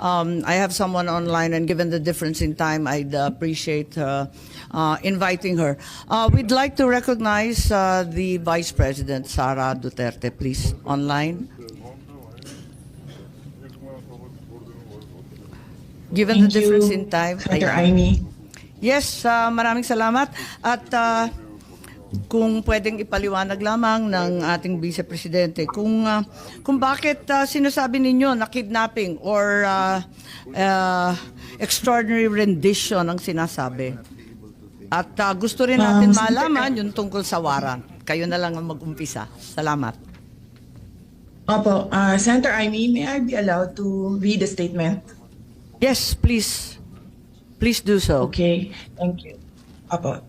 um, I have someone online, and given the difference in time, I'd appreciate uh, uh, inviting her. Uh, we'd like to recognize uh, the Vice President, Sara Duterte, please, online. Given the Thank you, difference in time, Senator Aimee. Yes, ah, maraming salamat. At ah, kung pwedeng ipaliwanag lamang ng ating Vice Presidente kung ah, kung bakit ah, sinasabi ninyo na kidnapping or ah, ah, extraordinary rendition ang sinasabi. At ah, gusto rin natin malaman yung tungkol sa warrant. Kayo na lang ang mag-umpisa. Salamat. Opo, uh, Senator Aimee, may I be allowed to read the statement? Yes, please. Please do so. Okay, thank you. Opo.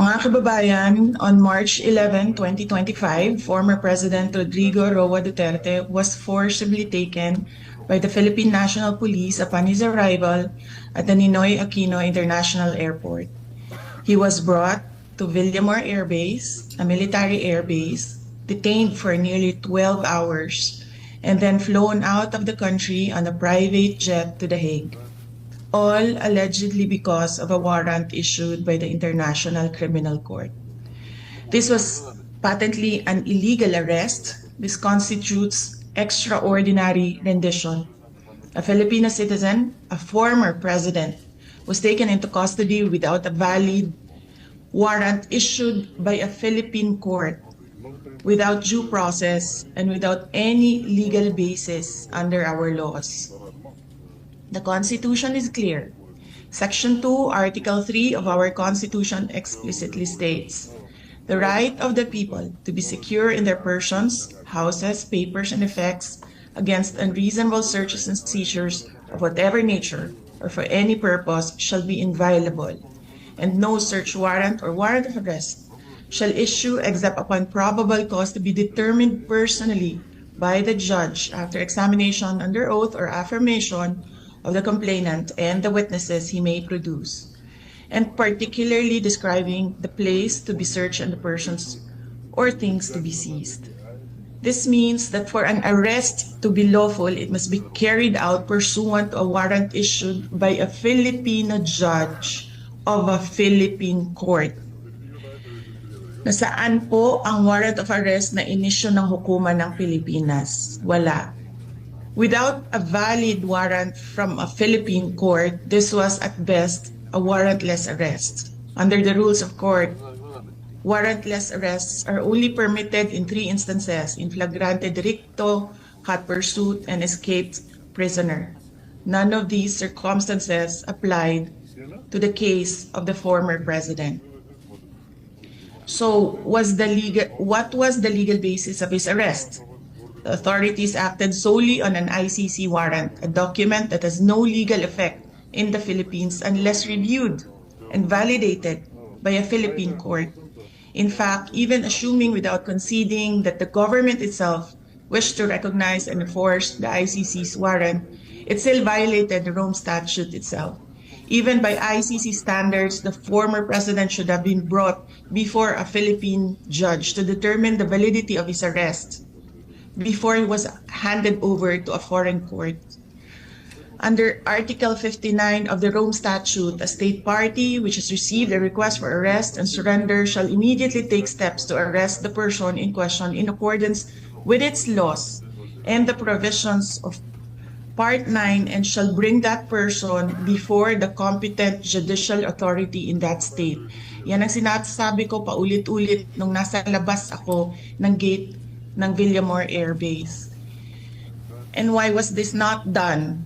Mga kababayan, on March 11, 2025, former President Rodrigo Roa Duterte was forcibly taken by the Philippine National Police upon his arrival at the Ninoy Aquino International Airport. He was brought to Villamor Air Base, a military air base, detained for nearly 12 hours, and then flown out of the country on a private jet to The Hague all allegedly because of a warrant issued by the International Criminal Court. This was patently an illegal arrest. This constitutes extraordinary rendition. A Filipino citizen, a former president, was taken into custody without a valid warrant issued by a Philippine court without due process and without any legal basis under our laws. The Constitution is clear. Section 2, Article 3 of our Constitution explicitly states the right of the people to be secure in their persons, houses, papers, and effects against unreasonable searches and seizures of whatever nature or for any purpose shall be inviolable, and no search warrant or warrant of arrest shall issue except upon probable cause to be determined personally by the judge after examination under oath or affirmation of the complainant and the witnesses he may produce, and particularly describing the place to be searched and the persons or things to be seized. This means that for an arrest to be lawful, it must be carried out pursuant to a warrant issued by a Filipino judge of a Philippine court. Nasaan po ang warrant of arrest na inisyo ng hukuman ng Pilipinas? Wala. Without a valid warrant from a Philippine court, this was at best a warrantless arrest. Under the rules of court, warrantless arrests are only permitted in three instances in flagrante delicto, hot pursuit, and escaped prisoner. None of these circumstances applied to the case of the former president. So, was the legal what was the legal basis of his arrest? The authorities acted solely on an ICC warrant, a document that has no legal effect in the Philippines unless reviewed and validated by a Philippine court. In fact, even assuming without conceding that the government itself wished to recognize and enforce the ICC's warrant, it still violated the Rome Statute itself. Even by ICC standards, the former president should have been brought before a Philippine judge to determine the validity of his arrest before he was handed over to a foreign court. Under Article 59 of the Rome Statute, a state party which has received a request for arrest and surrender shall immediately take steps to arrest the person in question in accordance with its laws and the provisions of Part 9 and shall bring that person before the competent judicial authority in that state. Yan ang sinasabi ko paulit-ulit nung nasa labas ako ng gate ng Villamor Air Base. And why was this not done?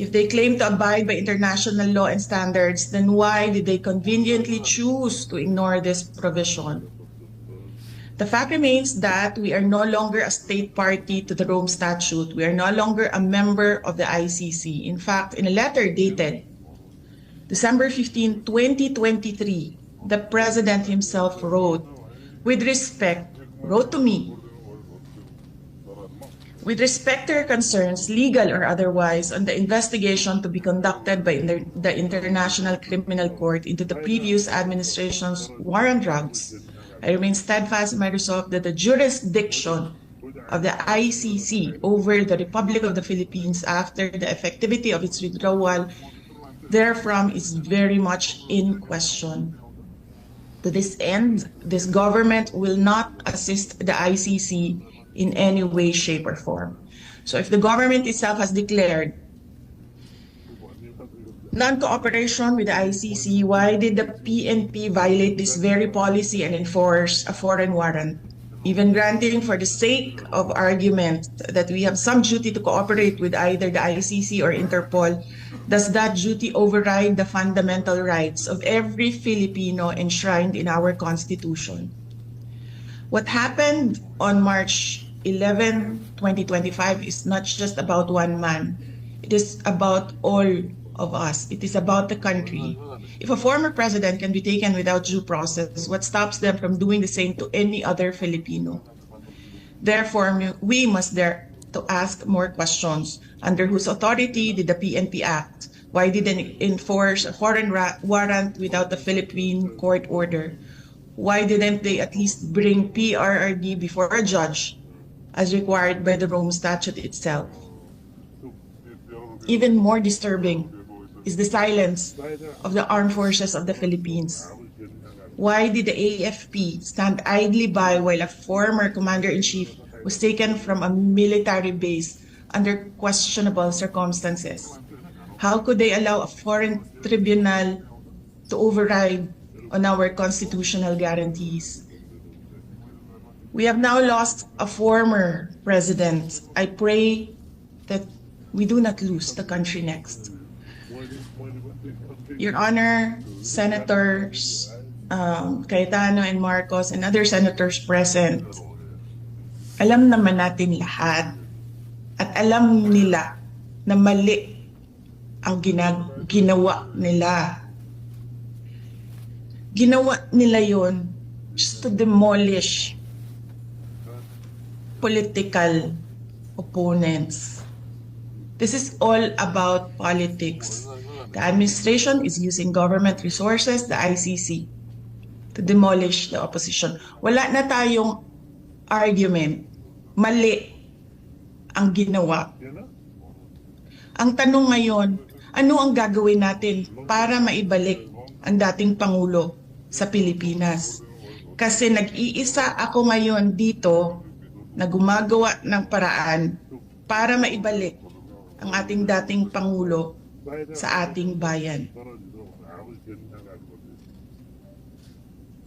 If they claim to abide by international law and standards, then why did they conveniently choose to ignore this provision? The fact remains that we are no longer a state party to the Rome Statute. We are no longer a member of the ICC. In fact, in a letter dated December 15, 2023, the President himself wrote, with respect, wrote to me, with respect to your concerns, legal or otherwise, on the investigation to be conducted by inter- the International Criminal Court into the previous administration's war on drugs, I remain steadfast in my resolve that the jurisdiction of the ICC over the Republic of the Philippines after the effectivity of its withdrawal therefrom is very much in question. To this end, this government will not assist the ICC in any way, shape, or form. So if the government itself has declared non-cooperation with the ICC, why did the PNP violate this very policy and enforce a foreign warrant? Even granting for the sake of argument that we have some duty to cooperate with either the ICC or Interpol, does that duty override the fundamental rights of every Filipino enshrined in our Constitution? What happened on March 11, 2025 is not just about one man. It is about all of us. It is about the country. If a former president can be taken without due process, what stops them from doing the same to any other Filipino? Therefore, we must dare to ask more questions. Under whose authority did the PNP act? Why didn't they enforce a foreign ra- warrant without the Philippine court order? Why didn't they at least bring PRRD before a judge as required by the Rome Statute itself? Even more disturbing is the silence of the armed forces of the Philippines. Why did the AFP stand idly by while a former commander-in-chief was taken from a military base under questionable circumstances? How could they allow a foreign tribunal to override on our constitutional guarantees? We have now lost a former president. I pray that we do not lose the country next. Your Honor, Senators um, Cayetano and Marcos and other senators present, alam naman natin lahat at alam nila na mali ang ginag- ginawa nila. Ginawa nila yon just to demolish political opponents. This is all about politics. The administration is using government resources, the ICC, to demolish the opposition. Wala na tayong argument. Mali ang ginawa. Ang tanong ngayon, ano ang gagawin natin para maibalik ang dating Pangulo sa Pilipinas? Kasi nag-iisa ako ngayon dito na gumagawa ng paraan para maibalik ang ating dating Pangulo sa ating bayan.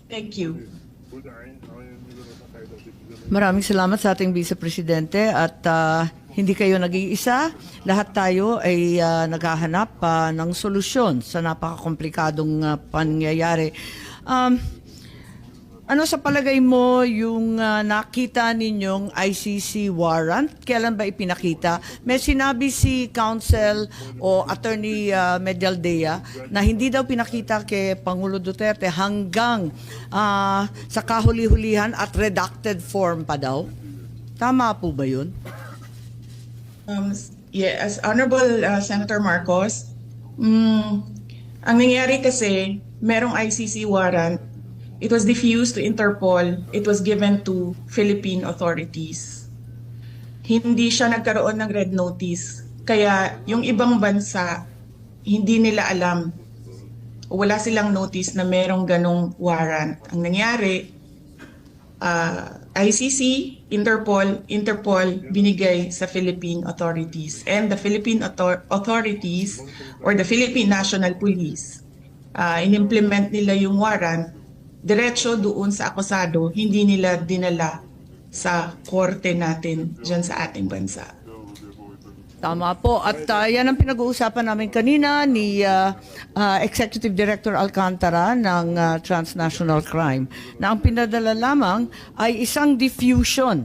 Thank you. Maraming salamat sa ating Vice Presidente at ah, hindi kayo nag-iisa. Lahat tayo ay ah, naghahanap pa ng solusyon sa napakakomplikadong ah, pangyayari. Um, ano sa palagay mo yung ah, nakita ninyong ICC warrant? Kailan ba ipinakita? May sinabi si Counsel o Attorney uh, Medialdea na hindi daw pinakita kay Pangulo Duterte hanggang ah, sa kahuli-hulihan at redacted form pa daw. Tama po ba yun? Um, yeah, as Honorable uh, Senator Marcos, mm, ang nangyari kasi, merong ICC warrant, it was diffused to Interpol, it was given to Philippine authorities. Hindi siya nagkaroon ng red notice. Kaya yung ibang bansa, hindi nila alam wala silang notice na merong ganong warrant. Ang nangyari, uh, ICC, Interpol, Interpol binigay sa Philippine authorities. And the Philippine author- authorities or the Philippine National Police, uh, inimplement nila yung warrant diretso doon sa akusado, hindi nila dinala sa korte natin dyan sa ating bansa. Tama po. At ah, yan ang pinag-uusapan namin kanina ni ah, ah, Executive Director Alcantara ng ah, Transnational Crime na ang pinadala lamang ay isang diffusion.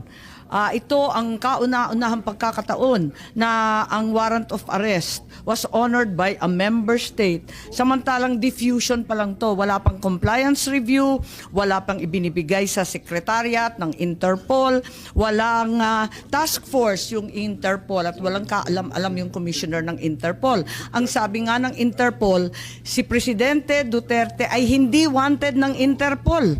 Ah, ito ang kauna-unahang pagkakataon na ang warrant of arrest was honored by a member state. Samantalang diffusion pa lang to. Wala pang compliance review, wala pang ibinibigay sa secretariat ng Interpol, walang ah, task force yung Interpol at walang kaalam-alam yung commissioner ng Interpol. Ang sabi nga ng Interpol, si Presidente Duterte ay hindi wanted ng Interpol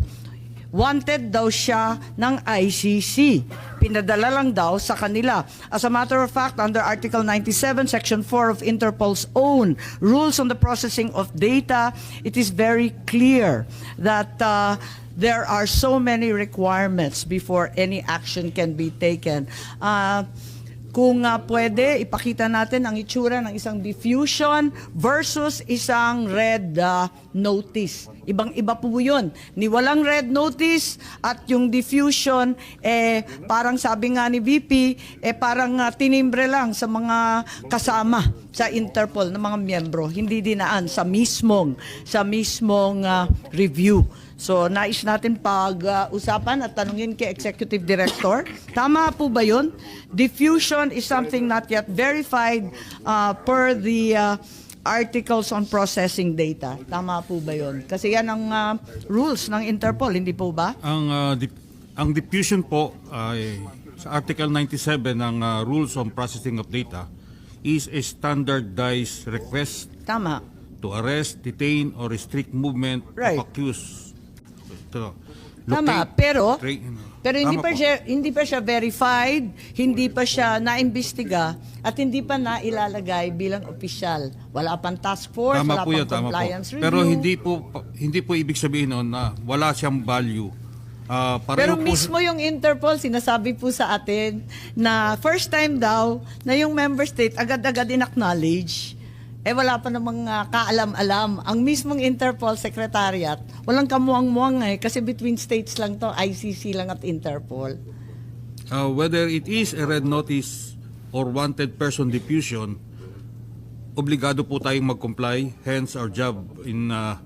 wanted daw siya ng ICC. Pinadala lang daw sa kanila. As a matter of fact, under Article 97, Section 4 of Interpol's own rules on the processing of data, it is very clear that uh, there are so many requirements before any action can be taken. Uh, kung uh, pwede, ipakita natin ang itsura ng isang diffusion versus isang red uh, notice. Ibang-iba po yun. Ni walang red notice at yung diffusion, eh, parang sabi nga ni VP, eh, parang uh, tinimbre lang sa mga kasama sa Interpol ng mga miyembro. Hindi dinaan sa mismong, sa mismong uh, review. So, nais natin pag-usapan at tanungin kay Executive Director. Tama po ba yun? Diffusion is something not yet verified uh, per the uh, articles on processing data. Tama po ba yun? Kasi yan ang uh, rules ng Interpol, hindi po ba? Ang ah, dip- ang diffusion po ay sa Article 97 ng ah, Rules on Processing of Data is a standardized request Tama. to arrest, detain, or restrict movement Right. of accused. Tama, locate, pero tra- pero hindi Tama pa po. siya hindi pa siya verified, hindi pa siya naimbestiga at hindi pa nailalagay bilang opisyal. Wala pang task force, Tama wala po pang yan, tama po. compliance review. Pero hindi po hindi po ibig sabihin noon na wala siyang value. Ah, Pero po mismo yung Interpol, sinasabi po sa atin na first time daw na yung member state agad-agad in-acknowledge. Eh wala pa namang ah, kaalam-alam. Ang mismong Interpol Secretariat, walang kamuang-muang eh kasi between states lang to, ICC lang at Interpol. Uh, whether it is a red notice or wanted person diffusion, obligado po tayong mag-comply. Hence, our job in uh,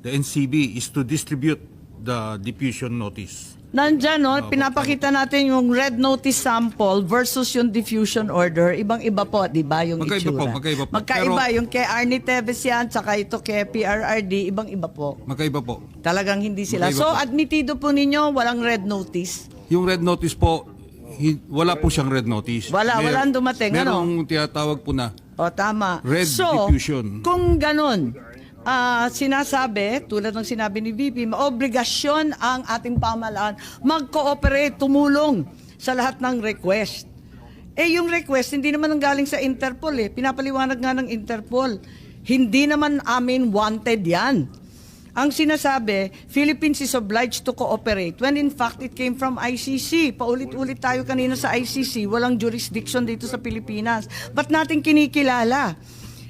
the NCB is to distribute the diffusion notice. Nandyan, no, pinapakita natin yung red notice sample versus yung diffusion order. Ibang-iba po, di ba, yung Magkaiba itsura. po, magkaiba po. Magkaiba, Pero- yung kay Arnie Teves yan, tsaka ito kay PRRD, ibang-iba po. Magkaiba po. Talagang hindi sila. Magkaiba So, po. admitido po ninyo, walang red notice. Yung red notice po, wala po siyang red notice. Wala, walang dumating, ano? Merong tinatawag po na O, tama. Red so, diffusion. kung ganun, ah, sinasabi, tulad ng sinabi ni VP, maobligasyon ang ating pamahalaan mag-cooperate, tumulong sa lahat ng request. Eh, yung request, hindi naman ang galing sa Interpol eh. Pinapaliwanag nga ng Interpol. Hindi naman amin wanted yan. Ang sinasabi, Philippines is obliged to cooperate when in fact it came from ICC. Paulit-ulit tayo kanina sa ICC, walang jurisdiction dito sa Pilipinas. Ba't natin kinikilala?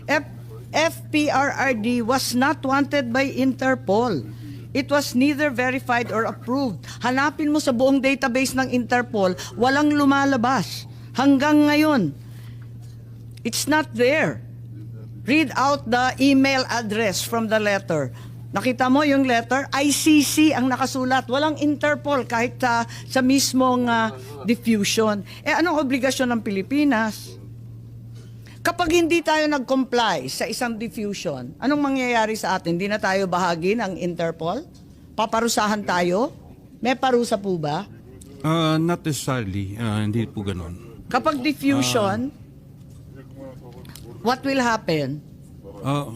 F- FPRRD was not wanted by Interpol. It was neither verified or approved. Hanapin mo sa buong database ng Interpol, walang lumalabas. Hanggang ngayon, it's not there. Read out the email address from the letter. Nakita mo yung letter? ICC ang nakasulat. Walang Interpol kahit sa, sa mismong ah, diffusion. Eh anong obligasyon ng Pilipinas? Kapag hindi tayo nag-comply sa isang diffusion, anong mangyayari sa atin? Hindi na tayo bahagi ng Interpol? Paparusahan tayo? May parusa po ba? Uh, not necessarily. Uh, hindi po ganun. Kapag diffusion, what will happen? Uh,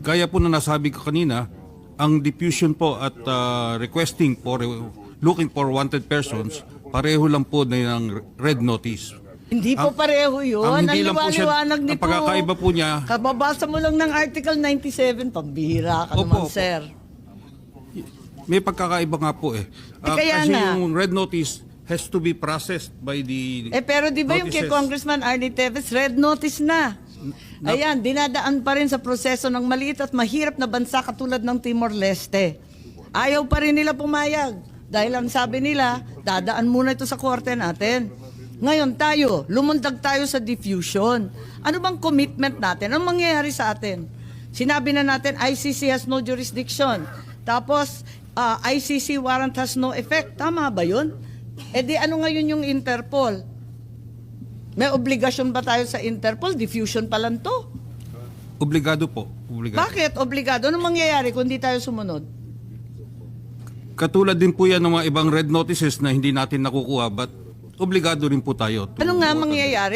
gaya po na nasabi ko kanina, ang diffusion po at uh, requesting for looking for wanted persons, pareho lang po na ng red notice. Hindi po Ang- pareho yun. ang hindi lang po siya- liwanag ni ang pagkakaiba po niya- Kababasa mo lang ng Article 97, pambihira ka Opo, naman, opo. sir. May pagkakaiba nga po eh. Eh, kaya kasi nga. yung red notice has to be processed by the Eh pero di ba yung kay notices. Congressman Arnie Teves, red notice na. Ayan, dinadaan pa rin sa proseso ng maliit at mahirap na bansa katulad ng Timor-Leste. Ayaw pa rin nila pumayag. Dahil ang sabi nila, dadaan muna ito sa korte natin. Ngayon tayo, lumundag tayo sa diffusion. Ano bang commitment natin? Anong mangyayari sa atin? Sinabi na natin, ICC has no jurisdiction. Tapos, ah, ICC warrant has no effect. Tama ba yun? E di ano ngayon yung Interpol? May obligasyon ba tayo sa Interpol? Diffusion pa lang to. Obligado po. Obligado. Bakit? Obligado. Anong mangyayari kung di tayo sumunod? Katulad din po yan ng mga ibang red notices na hindi natin nakukuha but obligado rin po tayo. to- Ano nga mangyayari?